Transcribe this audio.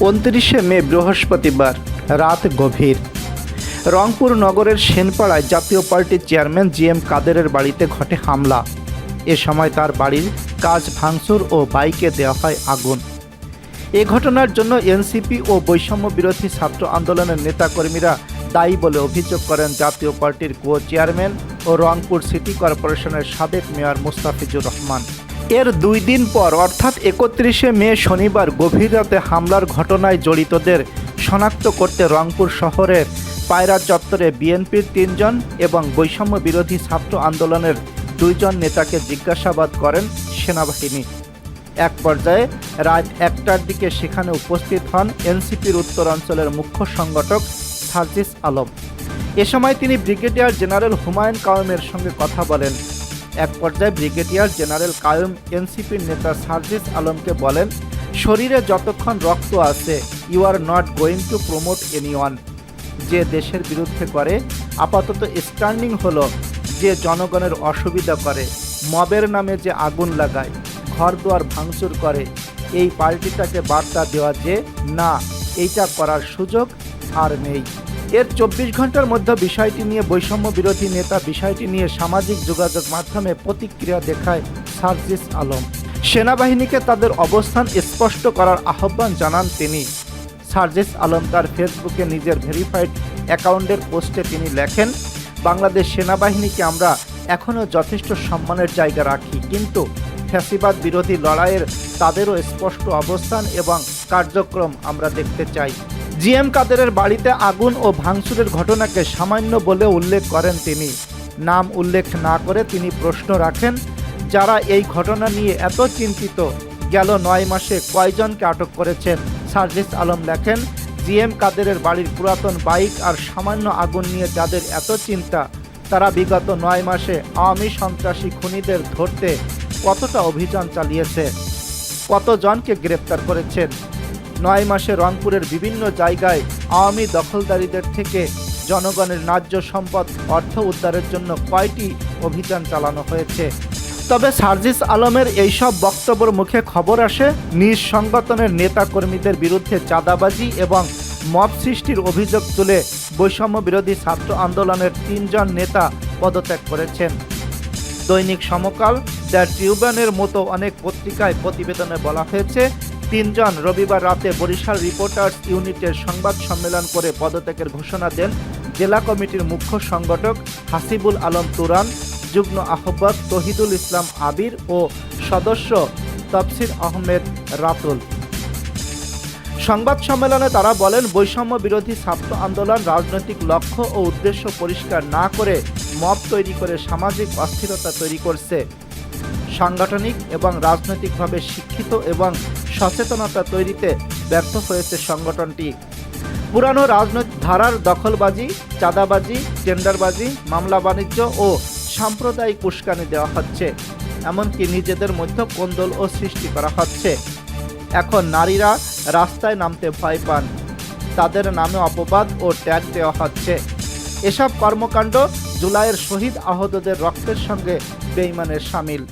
উনত্রিশে মে বৃহস্পতিবার, রাত গভীর। রংপুর নগরের সেনপাড়ায় জাতীয় পার্টির চেয়ারম্যান জি এম কাদেরের বাড়িতে ঘটে হামলা। এ সময় তার বাড়ির কাজ ভাঙচুর ও বাইকে দেওয়া হয় আগুন। এ ঘটনার জন্য এনসিপি ও বৈষম্য বিরোধী ছাত্র আন্দোলনের নেতাকর্মীরা দায়ী বলে অভিযোগ করেন জাতীয় পার্টির কো চেয়ারম্যান ও রংপুর সিটি কর্পোরেশনের সাবেক মেয়র মুস্তাফিজুর রহমান। এর দুই দিন পর, অর্থাৎ একত্রিশে মে শনিবার গভীর রাতে হামলার ঘটনায় জড়িতদের শনাক্ত করতে রংপুর শহরের পায়রা চত্বরে বিএনপির তিনজন এবং বৈষম্য বিরোধী ছাত্র আন্দোলনের দুইজন নেতাকে জিজ্ঞাসাবাদ করেন সেনাবাহিনী। এক পর্যায়ে রাত একটার দিকে সেখানে উপস্থিত হন এনসিপির উত্তরাঞ্চলের মুখ্য সংগঠক সার্জিস আলম। এ সময় তিনি ব্রিগেডিয়ার জেনারেল হুমায়ুন কায়েমের সঙ্গে কথা বলেন। এক পর্যায়ে ব্রিগেডিয়ার জেনারেল কায়েম এনসিপির নেতা সার্জিস আলমকে বলেন, শরীরে যতক্ষণ রক্ত আছে you are not going to promote anyone যে দেশের বিরুদ্ধে করে, আপাতত স্ট্যান্ডিং হলো, যে জনগণের অসুবিধা করে, মবের নামে যে আগুন লাগায় ঘর দুয়ার ভাঙচুর করে, এই পার্টিটাকে বার্তা দেওয়া যে, না, এইটা করার সুযোগ আর নেই। এর চব্বিশ ঘণ্টার মধ্যে বিষয়টি নিয়ে বৈষম্য বিরোধী নেতা বিষয়টি নিয়ে সামাজিক যোগাযোগ মাধ্যমে প্রতিক্রিয়া দেখায় সার্জিস আলম। সেনাবাহিনীকে তাদের অবস্থান স্পষ্ট করার আহ্বান জানান তিনি। সার্জিস আলম তার ফেসবুকে নিজের ভেরিফাইড অ্যাকাউন্টের পোস্টে তিনি লেখেন, বাংলাদেশ সেনাবাহিনীকে আমরা এখনও যথেষ্ট সম্মানের জায়গা রাখি, কিন্তু ফ্যাসিবাদ বিরোধী লড়াইয়ের তাদেরও স্পষ্ট অবস্থান এবং কার্যক্রম আমরা দেখতে চাই। জিএম কাদেরের বাড়িতে আগুন ও ভাঙচুরের ঘটনাকে সামান্য বলে উল্লেখ করেন তিনি। নাম উল্লেখ না করে তিনি প্রশ্ন রাখেন, যারা এই ঘটনা নিয়ে এত চিন্তিত, গেল নয় মাসে কয়জনকে আটক করেছেন? সার্জিস আলম লেখেন, জিএম কাদেরের বাড়ির পুরাতন বাইক আর সামান্য আগুন নিয়ে যাদের এত চিন্তা, তারা বিগত নয় মাসে আওয়ামী সন্ত্রাসী খুনিদের ধরতে কতটা অভিযান চালিয়েছে? কতজনকে গ্রেপ্তার করেছেন? নয় মাসে রংপুরের বিভিন্ন জায়গায় আওয়ামী দখলদারীদের থেকে জনগণের ন্যায্য সম্পদ, অর্থ উদ্ধারের জন্য কয়টি অভিযান চালানো হয়েছে? তবে সার্জিস আলমের এইসব বক্তব্যের মুখে খবর আসে নিজ সংগঠনের নেতাকর্মীদের বিরুদ্ধে চাঁদাবাজি এবং মব সৃষ্টির অভিযোগ তুলে বৈষম্য বিরোধী ছাত্র আন্দোলনের তিনজন নেতা পদত্যাগ করেছেন। দৈনিক সমকাল দ্য ট্রিবিউনের মতো অনেক পত্রিকায় প্রতিবেদনে বলা হয়েছে তিনজন রবিবার রাতে বরিশাল রিপোর্টার্স ইউনিটের সংবাদ সম্মেলন করে পদত্যাগের ঘোষণা দেন জেলা কমিটির মুখ্য সংগঠক হাসিবুল আলম তুরান, যুগ্ম আহ্বায়ক তহিদুল ইসলাম আবির ও সদস্য তফসির আহমেদ রাতুল। সংবাদ সম্মেলনে তারা বলেন, বৈষম্য বিরোধী ছাত্র আন্দোলন রাজনৈতিক লক্ষ্য ও উদ্দেশ্য পরিষ্কার না করে মব তৈরি করে সামাজিক অস্থিরতা তৈরি করছে। সাংগঠনিক এবং রাজনৈতিকভাবে শিক্ষিত এবং সচেতনতা তৈরিতে ব্যর্থ হয়েছে সংগঠনটি। পুরানো রাজনৈতিক ধারার দখলবাজি, চাঁদাবাজি, টেন্ডারবাজি, মামলা বাণিজ্য ও সাম্প্রদায়িক উস্কানি দেওয়া হচ্ছে। এমনকি নিজেদের মধ্যে কোন্দল ও সৃষ্টি করা হচ্ছে। এখন নারীরা রাস্তায় নামতে ভয় পান। তাদের নামে অপবাদ ও ট্যাগ দেওয়া হচ্ছে। এসব কর্মকাণ্ড জুলাইয়ের শহীদ আহতদের রক্তের সঙ্গে বেইমানের সামিল।